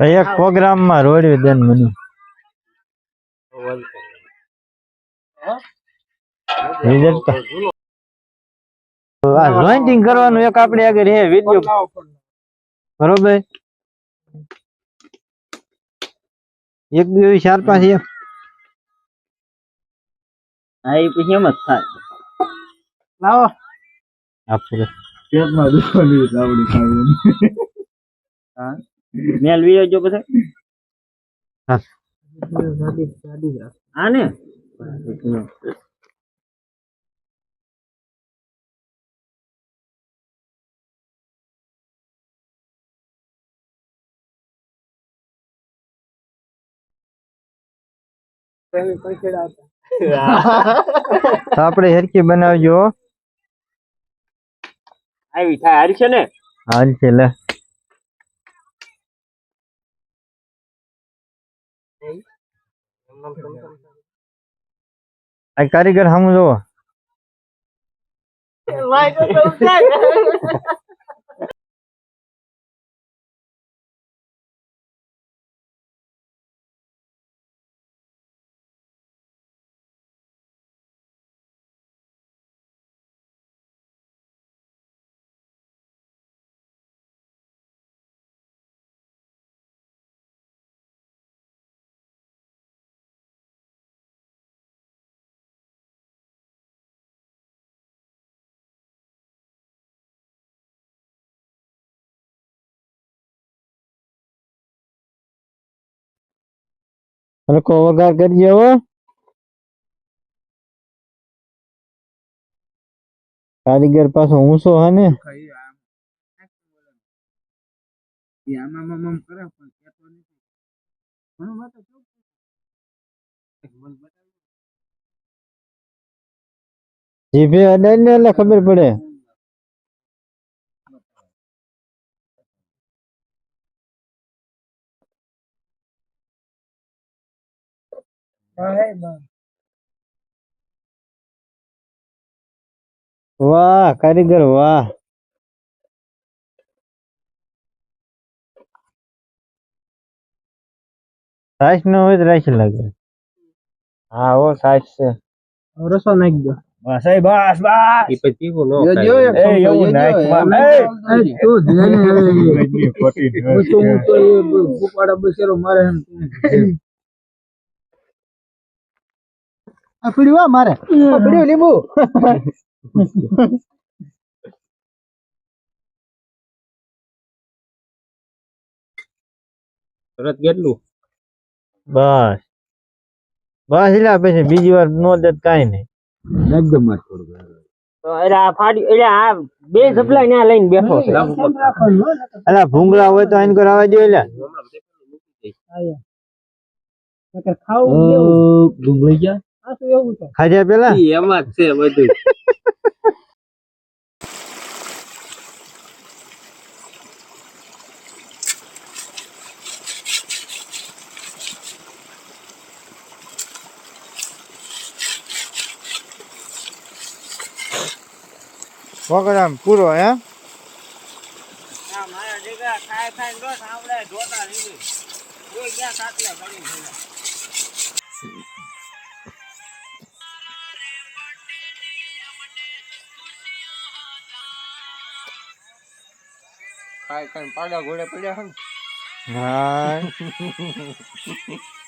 એક પ્રોગ્રામમાં રોડ્યું દેન મને. રિઝલ્ટ આ જોઈન્ટિંગ કરવાનું એક આપણે આગળ હે વિડિયો બરોબર? એક બે ચાર પાંચ એક હા એ પછી એમ જ થાય. લાવો. આપણે પેટમાં ખાવી મેલ વીયો જો પછી. હા. ને? આપણે હરકી બનાવજો. આવી થાય હારી છે ને? હાલ છે લે. આ કારીગર સામું જોવો. હરકો વઘાર કરીએ હવે કારીગર પાછો ઊંચો હા ને. જીભે અડાય ને એટલે ખબર પડે. વાહ કારીગર વાહ. સાઈસ નો હોય તો રાખી લાગે. હા ઓ સાઈસ છે. રસો નાખી દો. બસ એ બસ બસ. એ પછી તીખું જો જો એ, એવું નાખ, માં. એ. એ, તું ધ્યાને હવે ઊંચો ઊંચો એ. ફૂફાડા બસેરો મારે એમ. તું. આ મારે? પીડ્યું લીંબુ? તરત કેટલું? બસ. બસ એટલે પછી બીજી વાર નો દે કાઈ નહીં. એકદમ મસ્ત તો એટલે આ ફાડી એટલે આ બે સપ્લાય ત્યાં લઈને બેઠો છે. ભૂંગળા હોય તો આઈને કરાવવા દે એટલે ખાવું ગયા ખાધ્યા પેલા એમાં જ છે બધું પ્રોગ્રામ પૂરો હે મારા દીકરા ખાય ખાય રોજ આવડે જોતા રહી કોઈ ગયા સાટલે કરી ભેગા કાઈ કાઈ પાડા ઘોડે પડ્યા હે ને? હા.